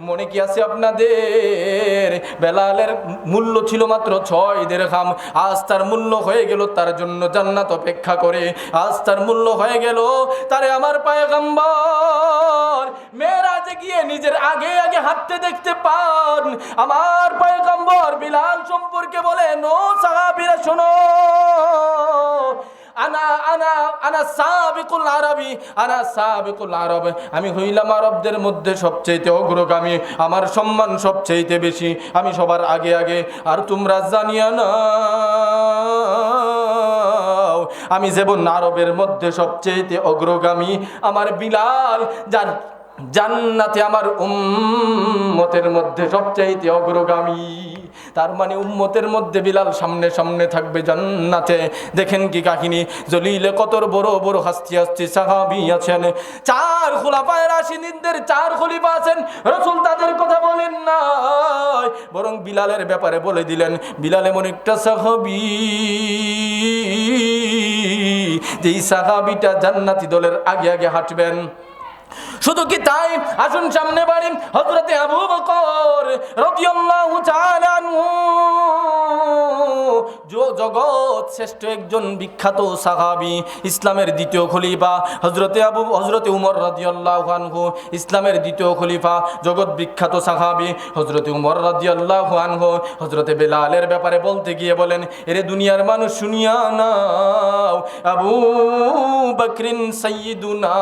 মনে কি আছে আপনাদের? বেলালের মূল্য ছিল মাত্র ছয় দেড়হাম। আজ তার মূল্য হয়ে গেল তার জন্য জান্নাত অপেক্ষা করে। আজ তার মূল্য হয়ে গেল তারে আমার পায়গাম্বর। মেয়েরাজে গিয়ে নিজের আগে আগে হাঁটতে দেখতে পান। আমার পায়গাম্বর বিলাল সম্পর্কে বলেন ও সাহাবীরা, শোনো। আনা আনা আনা সাবিকুল আরবি, আনা সাবিকুল আরব। আমি হইলাম আরবদের মধ্যে সবচেয়ে অগ্রগামী, আমার সম্মান সবচেয়ে বেশি। আমি সবার আগে আগে, আর তোমরা জানিয়া না আমি যেমন আরবের মধ্যে সবচেয়ে অগ্রগামী, আমার বিলাল, যার জান্নাতে আমার উম্মতের মধ্যে সবচাইতে অগ্রগামী। তার মানে উম্মতের মধ্যে বিলাল সামনে সামনে থাকবে জান্নাতে। দেখেন কি কাহিনী? জলিলে কতর বড় বড় হাস্তি হাস্তি সাহাবি আছেন। চার খোলাফায় রাশিদিনদের চার খলিফা আছেন। রসুল তাদের কথা বলেন না বরং বিলালের ব্যাপারে বলে দিলেন, বিলাল এমন একটা সাহাবি যেই সাহাবিটা জান্নাতি দলের আগে আগে হাঁটবেন। শুধু কি তাই? আসুন সামনে বাড়ি। হজরতে আবু বকর রাদিয়াল্লাহু তাআলা জগৎ শ্রেষ্ঠ একজন বিখ্যাত সাহাবী, ইসলামের দ্বিতীয় খলিফা হজরতে আবু হজরতে উমর রাদিয়াল্লাহু আনহু, ইসলামের দ্বিতীয় খলিফা, জগৎ বিখ্যাত সাহাবী হজরতে উমর রাদিয়াল্লাহু আনহু হজরতে বেলালের ব্যাপারে বলতে গিয়ে বলেন, এরে দুনিয়ার মানুষ শুনিয়া নাও, আবু বকরিন সাইয়্যিদানা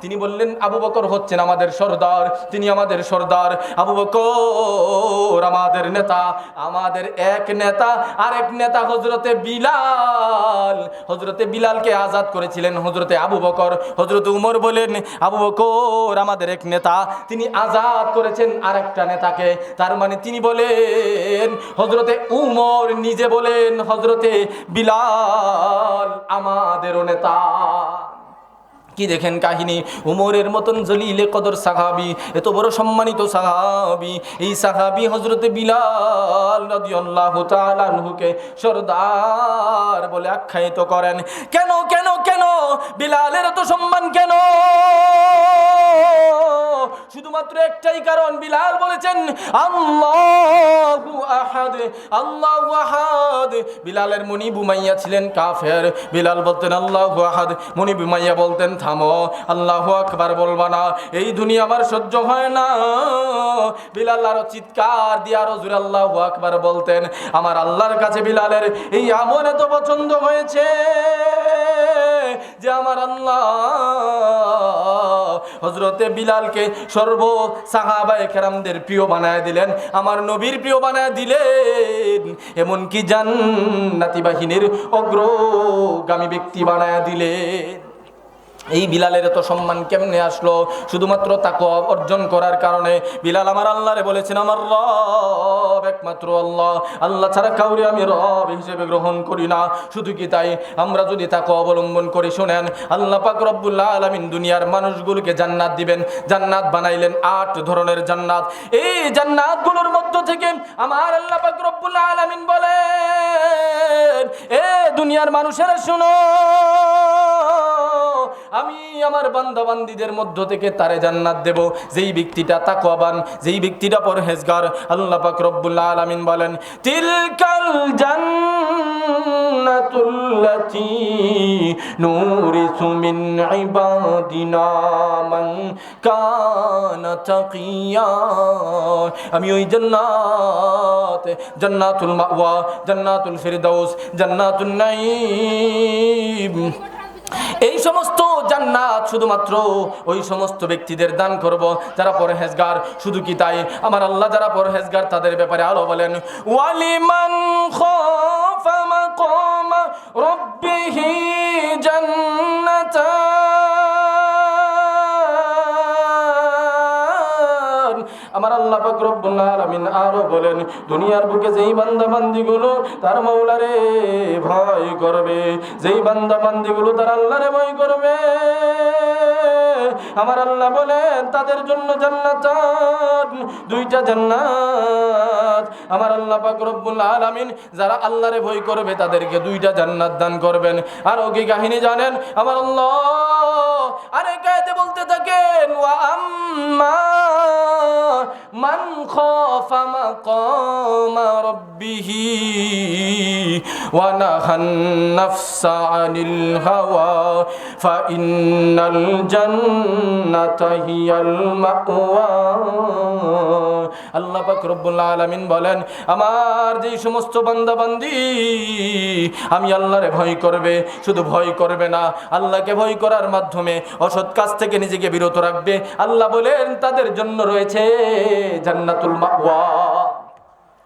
তিনি বললেন, আবু বকর হচ্ছেন আমাদের সর্দার। তিনি আমাদের সর্দার। আবু বকর আমাদের নেতা, আমাদের এক নেতা, আরেক নেতা হজরতে বিলাল। হজরতে বিলালকে আজাদ করেছিলেন হজরতে আবু বকর। হজরত উমর বলেন, আবু বকর আমাদের এক নেতা। তিনি আজাদ করেছেন আরেকটা নেতাকে। তার মানে তিনি বলেন হজরতে উমর নিজে বলেন হজরতে বিলাল আমাদেরও নেতা। কি দেখেন কাহিনী? উমরের মতন জলিলে কদর সাহাবি, এত বড় সম্মানিত সাহাবি। এই সাহাবি হজরতে বিলাল রাদিয়াল্লাহু তাআলা আনহুকে সরদার বলে আখ্যায়িত করেন। কেন কেন কেন? বিলালের এত সম্মান কেন? শুধুমাত্র একটাই কারণ, বিলাল বলেছেন, আল্লাহু আহাদ আল্লাহু আহাদ। বিলালের মনি বুমাইয়া ছিলেন কাফের। বিলাল বলতেন, আল্লাহু আহাদ। মনি বুমাইয়া বলতেন, থামো, আল্লাহু আকবার বলবা না, এই দুনিয়া আমার সহ্য হয় না। বিলাল আরও চিৎকার দিয়ে আরও জোরে আল্লাহু আকবার বলতেন, আমার আল্লাহর কাছে বিলালের এই আমল এত পছন্দ হয়েছে যে আমার আল্লাহ হজরতে বিলালকে সর্ব সাহাবায় কেরামদের প্রিয় বানায় দিলেন, আমার নবীর প্রিয় বানায় দিলেন। এমনকি জান্নাতি বাহিনীর অগ্রগামী ব্যক্তি বানায় দিলেন। এই বিলালের এত সম্মান কেমনে আসলো? শুধুমাত্র তাকে অর্জন করার কারণে বিলাল আমার আল্লাহরে বলেছেন, আমার রব একমাত্র আল্লাহ। আল্লাহ ছাড়া কাউরে আমি রব হিসেবে গ্রহণ করি না। শুধু কি তাই? আমরা যদি তাকে অবলম্বন করে শোনেন, আল্লাহ পাক রব্বুল্লাহ আলমিন দুনিয়ার মানুষগুলোকে জান্নাত দিবেন। জান্নাত বানাইলেন আট ধরনের জান্নাত। এই জান্নাতগুলোর মধ্য থেকে আমার আল্লাহ পাক রব্বুল্লাহ আলমিন বলেন, এ দুনিয়ার মানুষেরা শুনো। আমি আমার বান্দা বান্দিদের মধ্য থেকে তারে জান্নাত দেব। যেই ব্যক্তিটা তাকওয়াবান, যেই ব্যক্তিটা পরহেজগার, আল্লাহ পাক রব্বুল আলামিন বলেন, তিলকাল জান্নাতুল্লাতী নুরিসু মিন ইবাদিনা মান কানা তাকিয়া। আমি ওই জান্নাত, জান্নাতুল মাওয়া, জান্নাতুল ফিরদাউস, জান্নাতুন নাঈম এই সমস্ত জান্নাত শুধুমাত্র ওই সমস্ত ব্যক্তিদের দান করব, যারা পরহেজগার। শুধু কি তাই? আমার আল্লাহ যারা পরহেজগার, তাদের ব্যাপারে আলো বলেন। ওয়ালিমান খাফা মাকাম রাব্বিহি জান্নাতান। আল্লাহ পাক রব্বুল আলামিন আরও বলেন, দুনিয়ার বুকে যেই বান্দা বান্দিগুলো তার মাওলারে ভয় করবে, যেই বান্দা তার আল্লাহরে ভয় করবে, আমার আল্লাহ বলেন, তাদের জন্য জান্নাত, দুইটা জান্নাত। আমার আল্লাহ পাক রব্বুল আলামিন যারা আল্লাহরে ভয় করবে, তাদেরকে দুইটা জান্নাত দান করবেন। আর কাহিনী জানেন? আমার আল্লাহ আরেক আয়াতে বলতে থাকেন, ওয়া আম্মা মান খাফা মাকামা রাব্বিহি ওয়া নাহান নাফসা আনিল হাওয়া ফাইন্নাল জান্নাতা হিয়াল মাওয়া। আল্লাহ পাক রব্বুল আলামিন বলেন, আমার যেই সমস্ত বান্দা বান্দি আমি আল্লাহরে ভয় করবে, শুধু ভয় করবে না, আল্লাহকে ভয় করার মাধ্যমে অসৎ কাজ থেকে নিজেকে বিরত রাখবে। আল্লাহ বলেন তাদের জন্য রয়েছে জান্নাতুল মাওয়া।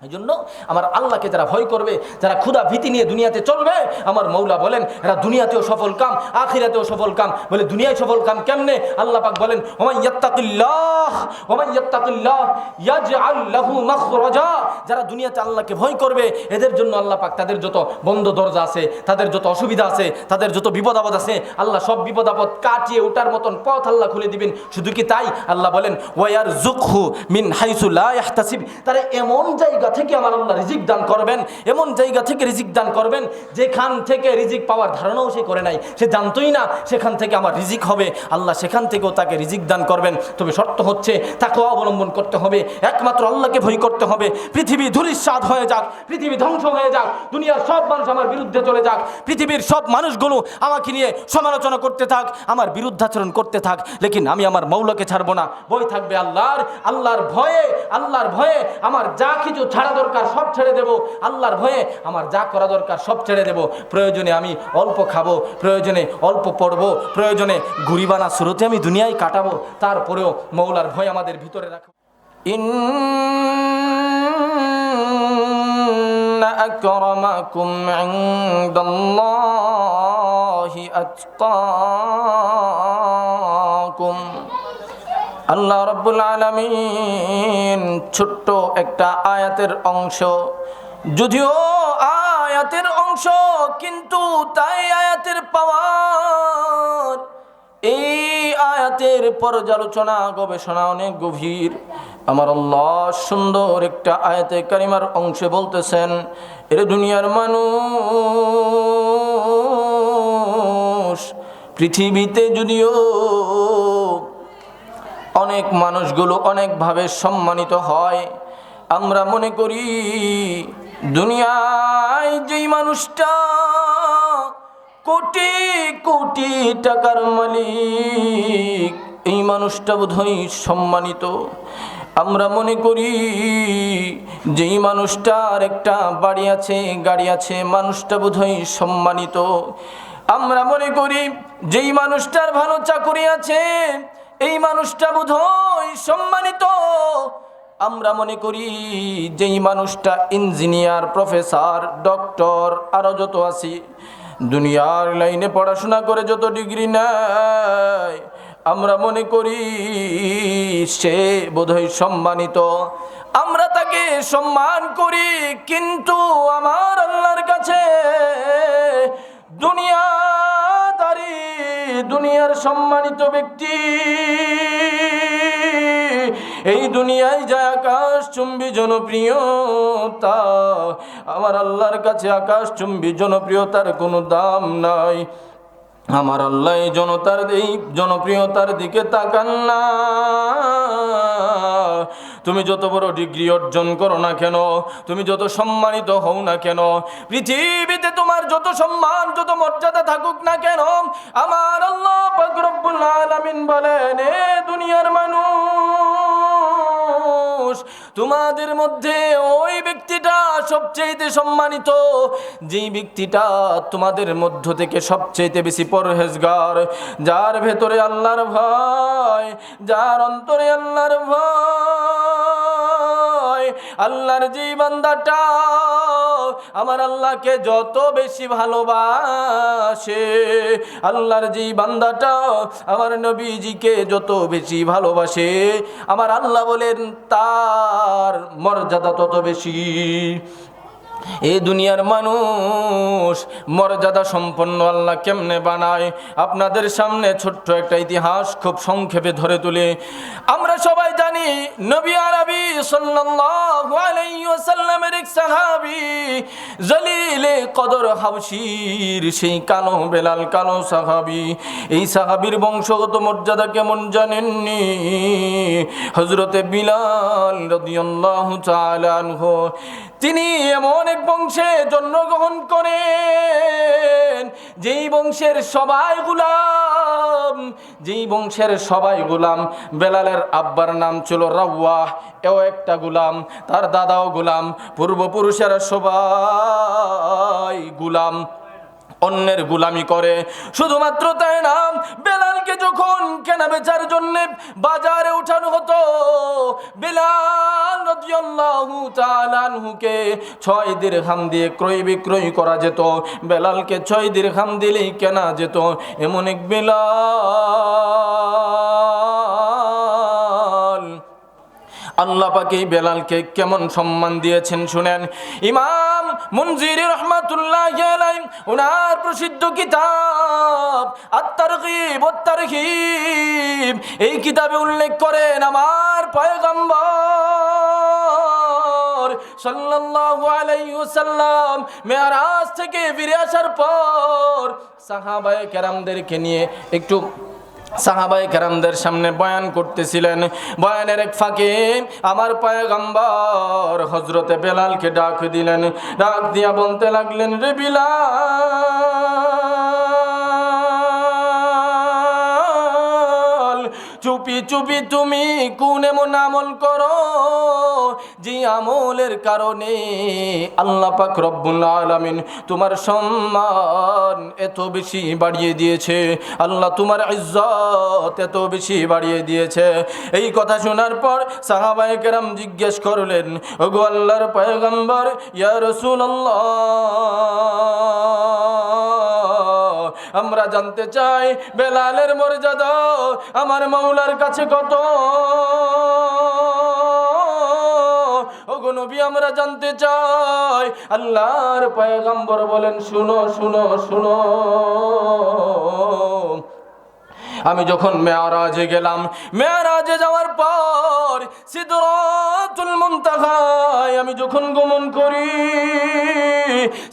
এই জন্য আমার আল্লাহকে যারা ভয় করবে, যারা ক্ষুধা ভীতি নিয়ে দুনিয়াতে চলবে, আমার মৌলা বলেন, এরা দুনিয়াতেও সফল কাম, আখিরাতেও সফল কাম। বলে, দুনিয়ায় সফল কাম কেমনে? আল্লাহ পাক বলেন ওমাই ইয়াত্তাকিল্লাহ ওমাই ইয়াত্তাকিল্লাহ ইয়াজআল লাহু মাখরাজা। যারা দুনিয়াতে আল্লাহকে ভয় করবে, এদের জন্য আল্লাহ পাক তাদের যত বন্ধ দরজা আছে, তাদের যত অসুবিধা আছে, তাদের যত বিপদ আপদ আছে, আল্লাহ সব বিপদ আপদ কাটিয়ে ওঠার মতন পথ আল্লাহ খুলে দিবেন। শুধু কি তাই? আল্লাহ বলেন ওয়ার জুকহু মিন হাইসু লা ইয়াহতাসিব। তারা এমন জায়গা থেকে আমার আল্লাহ রিজিক দান করবেন, এমন জায়গা থেকে রিজিক দান করবেন, যেখান থেকে রিজিক পাওয়ার ধারণাও সে করে নাই। সে জানতোই না সেখান থেকে আমার রিজিক হবে। আল্লাহ সেখান থেকেও তাকে রিজিক দান করবেন। তবে শর্ত হচ্ছে, তাকেও অবলম্বন করতে হবে। একমাত্র আল্লাহকে ভয় করতে হবে। পৃথিবী ধুলিস্বাদ হয়ে যাক, পৃথিবী ধ্বংস হয়ে যাক, দুনিয়ার সব মানুষ আমার বিরুদ্ধে চলে যাক, পৃথিবীর সব মানুষগুলো আমাকে নিয়ে সমালোচনা করতে থাক, আমার বিরুদ্ধাচরণ করতে থাক, লেকিন আমি আমার মৌলকে ছাড়বো না। বই থাকবে আল্লাহর আল্লাহর ভয়ে আল্লাহর ভয়ে আমার যা কিছু ছাড়া দরকার সব ছেড়ে দেব আল্লাহর ভয়ে আমার যা করা দরকার সব ছেড়ে দেব প্রয়োজনে আমি অল্প খাবো প্রয়োজনে অল্প পড়বো প্রয়োজনে ঘুরিবানা শুরুতে আমি দুনিয়ায় কাটাবো তারপরেও মৌলার ভয় আমাদের ভিতরে রাখবো إن أكرمكم عند الله أتقاكم আল্লাহ রব্বুল আলমিন ছোট্ট একটা আয়াতের অংশ। যদিও আয়াতের অংশ, কিন্তু তাই আয়াতের পাওয়ার। এই আয়াতের পর্যালোচনা, গবেষণা অনেক গভীর। আমার আল্লাহ সুন্দর একটা আয়াতে কারিমার অংশে বলতেছেন, এর দুনিয়ার মানুষ, পৃথিবীতে যদিও অনেক মানুষগুলো অনেকভাবে সম্মানিত হয়। আমরা মনে করি, দুনিয়ায় যেই মানুষটা কোটি কোটি টাকার মালিক, এই মানুষটা বোধহয় সম্মানিত। আমরা মনে করি, যেই মানুষটার একটা বাড়ি আছে, গাড়ি আছে, মানুষটা বোধহয় সম্মানিত। আমরা মনে করি, যেই মানুষটার ভালো চাকরি আছে এই মানুষটা বোধহয় সম্মানিত। আমরা মনে করি যেই মানুষটা ইঞ্জিনিয়ার, প্রফেসর, ডক্টর আরও যত আছি, দুনিয়ার লাইনে পড়াশোনা করে যত ডিগ্রি নেয়, আমরা মনে করি সে বোধহয় সম্মানিত। আমরা তাকে সম্মান করি, কিন্তু আমার আল্লাহর কাছে দুনিয়ার সম্মানিত ব্যক্তি। এই দুনিয়ায় যায় আকাশ চুম্বি জনপ্রিয়তা, আমার আল্লাহর কাছে আকাশ চুম্বি জনপ্রিয়তার কোনো দাম নাই। আমার আল্লাহ জনতার এই জনপ্রিয়তার দিকে তাকান না। তুমি যত বড় ডিগ্রি অর্জন করো না কেন, তুমি যত সম্মানিত হও না কেন, পৃথিবীতে তোমার যত সম্মান, যত মর্যাদা থাকুক না কেন, আমার আল্লাহ আলামিন বলেন, এ দুনিয়ার মানুষ, তোমাদের মধ্যে ওই ব্যক্তিটা সবচেয়ে সম্মানিত, যেই ব্যক্তিটা তোমাদের মধ্য থেকে সবচেয়ে বেশি পরহেজগার, যার ভেতরে আল্লাহর ভয়, যার অন্তরে আল্লাহর ভয় আল্লাহর যে আমার আল্লাহকে যত বেশি ভালোবাসে, আল্লাহর যে বান্দাটা আমার নবীজিকে যত বেশি ভালোবাসে, আমার আল্লাহ বলেন, তার মর্যাদা তত বেশি। এই দুনিয়ার মানুষ মর্যাদা সম্পন্ন আল্লাহ কেমনে বানায়? আপনাদের সামনে ছোট্ট একটা ইতিহাস খুব সংক্ষেপে ধরে তুলে। আমরা সবাই জানি নবী আরবি সাল্লাল্লাহু আলাইহি ওয়াসাল্লামের এক সাহাবী কদর সেই কালো বেলাল, কালো সাহাবী। এই সাহাবীর বংশগত মর্যাদা কেমন জানেননি? হযরতে বিলাল রাদিয়াল্লাহু তাআলা আনহু, তিনি এমন এক বংশে জন্মগ্রহণ করেন, যেই বংশের সবাই গুলাম, যেই বংশের সবাই গুলাম, বেলালের আব্বার নাম ছিল রাওয়াহ, এও একটা গুলাম, তার দাদাও গুলাম, পূর্বপুরুষেরা সবাই গুলাম। অন্যের গুলামি করে, শুধুমাত্র তাই না, বেলালকে যখন কেনা বেচার জন্য বাজারে উঠানো হতো, বেলাল আনহুকে ছয় দিরহাম দিয়ে ক্রয় বিক্রয় করা যেত। বেলালকে ছয় দিরহাম দিলেই কেনা যেত। এমন এক বেলাল আল্লাহ পাকে বেলালকে কেমন সম্মান দিয়েছেন শুনেন। ইমাম মুনজির রহমাতুল্লাহ ওনার প্রসিদ্ধ কিতাব আত্মারগিব আত্মারহিব এই কিতাবে উল্লেখ করেন আমার পয়গম্বর সাল্লাল্লাহু আলাইহি ওয়াসাল্লাম মেরাজ থেকে ফিরে আসার পর সাহাবায়ে কেরামদেরকে নিয়ে একটু সাহাবাই কেরামদের সামনে বয়ান করতেছিলেন। বয়ানের এক ফাঁকে আমার পায়গাম্বর হজরতে বেলালকে ডাক দিলেন। ডাক দিয়া বলতে লাগলেন, রে বিলাল, চুপি চুপি তুমি কোন এমন আমল করো? যে আমলের কারণে আল্লাহ পাক রব্বুল আলামিন তোমার সম্মান এত বেশি বাড়িয়ে দিয়েছে। আল্লাহ তোমার ইজ্জত এত বেশি বাড়িয়ে দিয়েছে। এই কথা শোনার পর সাহাবায়ে কেরাম জিজ্ঞেস করলেন, ওগো আল্লাহর পয়গম্বর, ইয়া রাসূলুল্লাহ, আমরা জানতে চাই বেলালের মর্যাদা আমার মাওলার কাছে কত? ওগো নবী আমরা জানতে চাই আল্লাহর পয়গম্বর বলেন শুনো শুনো শুনো। আমি যখন মেয়ারাজে গেলাম, মেয়ারাজে যাওয়ার পর সিদরাতুল মুনতাহায় আমি যখন গমন করি,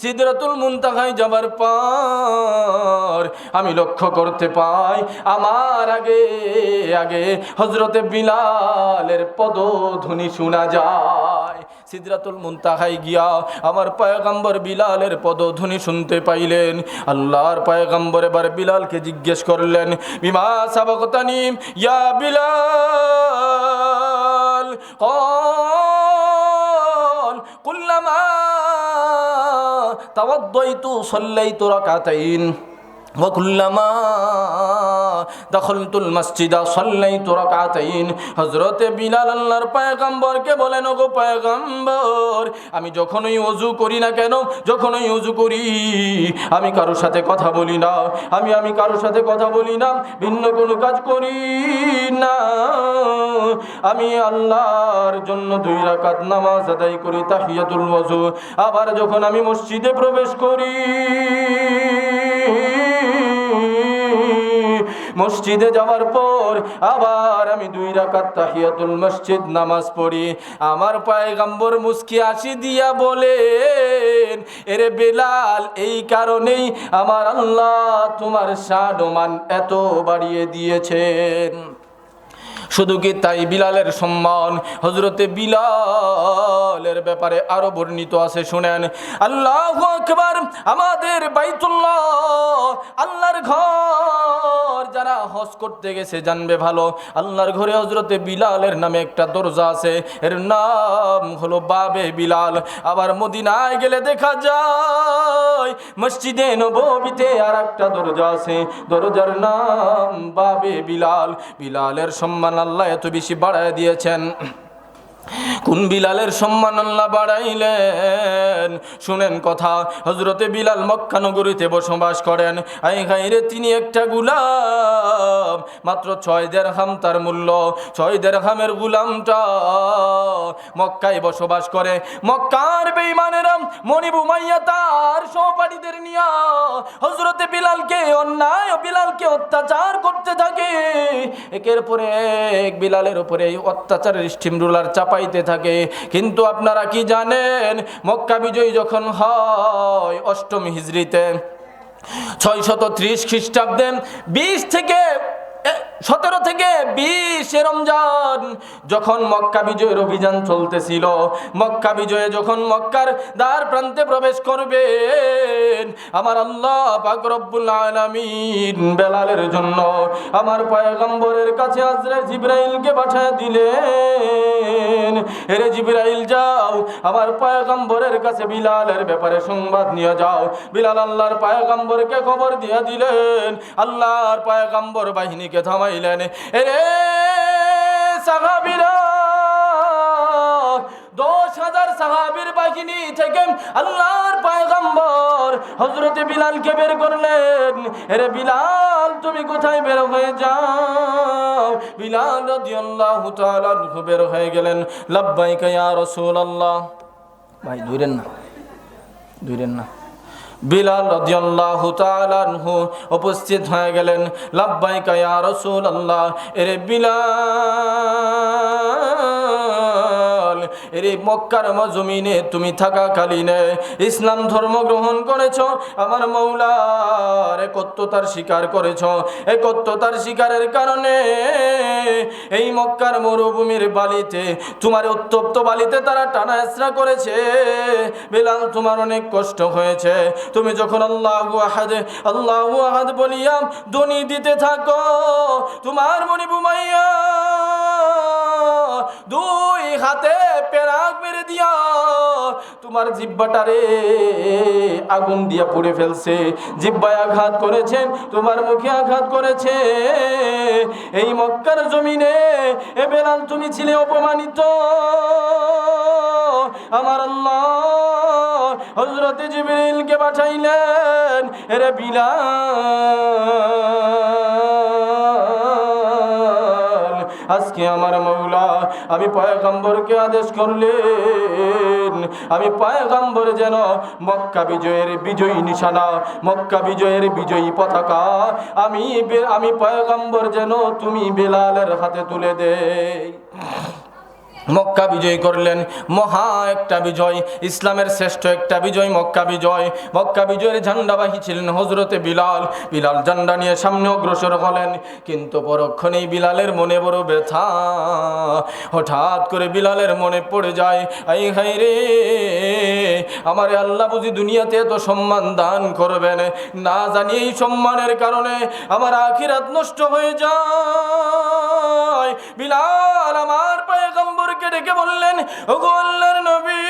সিদরাতুল মুনতাহায় যাবার পর আমি লক্ষ্য করতে পাই, আমার আগে আগে হজরতে বিলালের পদধ্বনি শোনা যায়। সিদরাতুল মুন্তাহায় গিয়া আমার পায়গাম্বর বিলালের পদধ্বনি শুনতে পাইলেন। আল্লাহর পায়গাম্বর এবার বিলালকে জিজ্ঞেস করলেন, বিমা সাবকতানিম ইয়া বিলাল? কল, কুল্লামা তাওয়াদ্দাইতু সাল্লাইতু রাকাতাইন। وكلما دخلت المسجد صليت ركعتين হযরতে বিলাল আল্লাহর পয়গম্বরকে বলেন ওগো পয়গম্বর আমি যখনই ওযু করি না কেন যখনই ওযু করি আমি কারোর সাথে কথা বলি না আমি আমি কারোর সাথে কথা বলি না ভিন্ন কোনো কাজ করি না আমি আল্লাহর জন্য দুই রাকাত নামাজ আদায় করি তাহিয়াতুল ওযু আবার যখন আমি মসজিদে প্রবেশ করি মসজিদে যাওয়ার পর আবার আমি দুই রাকাত তাহিয়াতুল মসজিদ নামাজ পড়ি। আমার পায়গাম্বর মুসকি আসি দিয়া বলেন, এরে বেলাল, এই কারণেই আমার আল্লাহ তোমার সাডমান এত বাড়িয়ে দিয়েছেন। শুধু কি তাই বিলালের সম্মান? হজরতে বিলালের ব্যাপারে আরও বর্ণিত আছে, শুনেন। আল্লাহ আকবার, আমাদের বাইতুল্লাহ, আল্লাহর ঘর যারা হজ করতে গেছে, জানবে ভালো। আল্লাহর ঘরে হজরতে বিলালের নামে একটা দরজা আছে, এর নাম হলো বাবে বিলাল। আবার মদিনায় গেলে দেখা যায়, মসজিদে নবীতে আর একটা দরজা আছে, দরজার নাম বাবে বিলাল। বিলালের সম্মান আল্লাহ এত বেশি বাড়ায় দিয়েছেন। কোন বিলালের সম্মান আল্লাহ বাড়াইলেন? শুনেন কথা হজরতে বিলাল মক্কা নগরীতে বসবাস করেন। আই গাইরে তিনি একটা গুলাম, মাত্র ছয় দেড় হাম তার মূল্য। ছয় দেড় হামের গুলামটা মক্কায় বসবাস করে। মক্কার বেইমানেরাম মনিবু মাইয়া তার সহপাঠীদের নিয়া হজরতে বিলালকে, অন্যায় বিলালকে অত্যাচার করতে থাকে। একের পরে এক বিলালের উপরে এই অত্যাচারের স্টিম রুলার চাপাইতে থাকে। কিন্তু আপনারা কি জানেন, মক্কা বিজয়ী যখন হয় অষ্টম হিজড়িতে ছয় শত ত্রিশ খ্রিস্টাব্দে, বিশ থেকে সতেরো থেকে বিশে রমজান, যখন মক্কা বিজয়ের অভিযান চলতেছিল, মক্কা বিজয়ে যখন মক্কার দ্বার প্রান্তে প্রবেশ করবেন, আমার আল্লাহ পাক রব্বুল আলামিন বেলালের জন্য আমার পয়গম্বরের কাছে আজরা জিব্রাইলকে পাঠিয়ে দিলেন। এরে জিব্রাইল যাও, আমার পয়গম্বরের কাছে বিলালের ব্যাপারে সংবাদ নিয়ে যাও। বিলাল আল্লাহর পয়গম্বরকে খবর দিয়ে দিলেন, আল্লাহর পয়গম্বর বাহিনীকে থামাইলেন এরে সাহাবীরা, দশ হাজার সাহাবীর বাহিনী থেকে আল্লাহর পয়গম্বর হজরতে বিলালকে বের করলেন। এরে বিলাল, তুমি কোথায় বের হয়ে যাও? বিলাল রাদিয়াল্লাহু তাআলা বের হয়ে গেলেন। লাব্বাইকা ইয়া রাসূলুল্লাহ। ভাই, ধরেন না। ধরেন না। বিলাল রাদিয়াল্লাহু তাআলা আনহু উপস্থিত হয়ে গেলেন লাব্বাইকা ইয়া রাসূলুল্লাহ এরে বিলাল। এরে মক্কার জমিনে তুমি থাকা কালীনে ইসলাম ধর্ম গ্রহণ করেছ, আমার মৌলার একত্বতার স্বীকার করেছ। একত্বতার স্বীকারের কারণে এই মক্কার মরুভূমির বালিতে, তোমার উত্তপ্ত বালিতে তারা টানা এসরা করেছে। বেলাল, তোমার অনেক কষ্ট হয়েছে। তুমি যখন আল্লাহ আহাদ আল্লাহ আহাদ বলিয়া ধ্বনি দিতে থাকো, তোমার মনি বুমাইয়া দুই হাতে পেরাক মেরে দিয়া তোমার জিব্বাটারে আগুন দিয়া পুড়ে ফেলছে। জিব্বায় আঘাত করেছেন, তোমার মুখে আঘাত করেছে। এই মক্কার জমিনে এ বেলাল তুমি ছিলে অপমানিত। আমার আল্লাহ হজরত জিবরিলকে পাঠাইলেন এরে বিলাল। আজকে আমার মৌলা, আমি পয়গম্বরকে আদেশ করলেন। আমি পয়গম্বর যেন মক্কা বিজয়ের বিজয়ী নিশানা, মক্কা বিজয়ের বিজয়ী পতাকা, আমি আমি পয়গম্বর যেন তুমি বেলালের হাতে তুলে দেই মক্কা বিজয় করলেন। মহা একটা বিজয়, ইসলামের শ্রেষ্ঠ একটা বিজয়, মক্কা বিজয়। মক্কা বিজয়ের ঝান্ডাবাহী ছিলেন হজরতে বিলাল। বিলাল ঝান্ডা নিয়ে সামনে অগ্রসর হলেন, কিন্তু পরক্ষণেই বিলালের মনে বড় ব্যথা। হঠাৎ করে বিলালের মনে পড়ে যায়, আই হাই রে, আমার আল্লাহ বুঝি দুনিয়াতে এত সম্মান দান করবেন। না জানি এই সম্মানের কারণে আমার আখিরাত নষ্ট হয়ে যায়। বিলাল, আমার পয়গম্বরকে ডেকে বললেন ওগো আল্লাহর নবী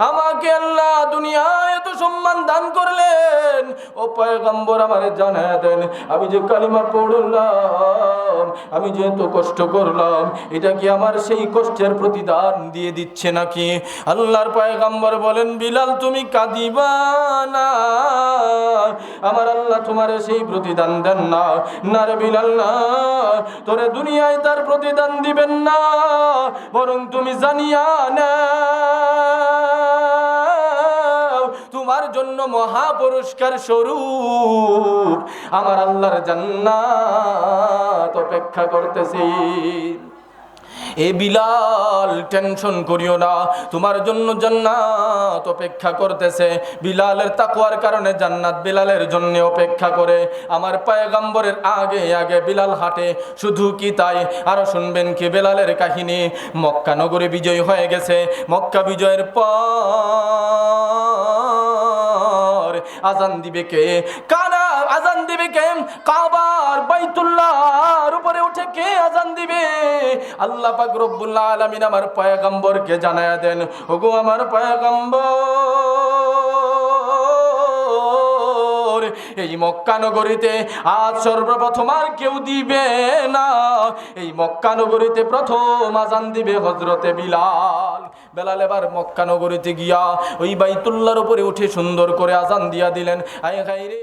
আমাকে আল্লাহ সম্মান দান করলেন। ও পয়গম্বর আমার জানায় দেন, আমি যে কালিমা পড়লাম, আমি যে এত কষ্ট করলাম, এটা কি আমার সেই কষ্টের প্রতিদান দিয়ে দিচ্ছে নাকি? আল্লাহর পয়গম্বর বলেন, বিলাল, তুমি কাঁদিবা না। আমার আল্লাহ তোমার সেই প্রতিদান দেন না। না রে বিলাল, না। তোরে দুনিয়ায় তার প্রতিদান দিবেন না, বরং তুমি জানিয়া না তোমার জন্য মহা পুরস্কার স্বরূপ। আমার আল্লাহর জান্নাত অপেক্ষা করতেছি। এ বিলাল, টেনশন করিও না। তোমার জন্য জান্নাত অপেক্ষা করতেছে। বিলালের তাকওয়ার কারণে জান্নাত বিলালের জন্য অপেক্ষা করে। আমার পায়গাম্বরের আগে আগে বিলাল হাঁটে। শুধু কি তাই? আরও শুনবেন কি বিলালের কাহিনী। মক্কা নগরে বিজয় হয়ে গেছে। মক্কা বিজয়ের পর আজান দিবে কে? কারা আজান দিবে কে? কাবার বাইতুল্লাহর উপরে উঠে কে আজান দিবে? আল্লাহ পাক রব্বুল আলামিন আমার পয়গম্বরকে জানায়া দেন, ওগো আমার পয়গম্বর এই মক্কা নগরীতে আজ সর্বপ্রথম আর কেউ দিবে না। এই মক্কা নগরীতে প্রথম আজান দিবে হজরতে বিলাল। বেলাল এবার মক্কা নগরীতে গিয়া ওই বাইতুল্লার উপরে উঠে সুন্দর করে আজান দিয়া দিলেন। আয় রে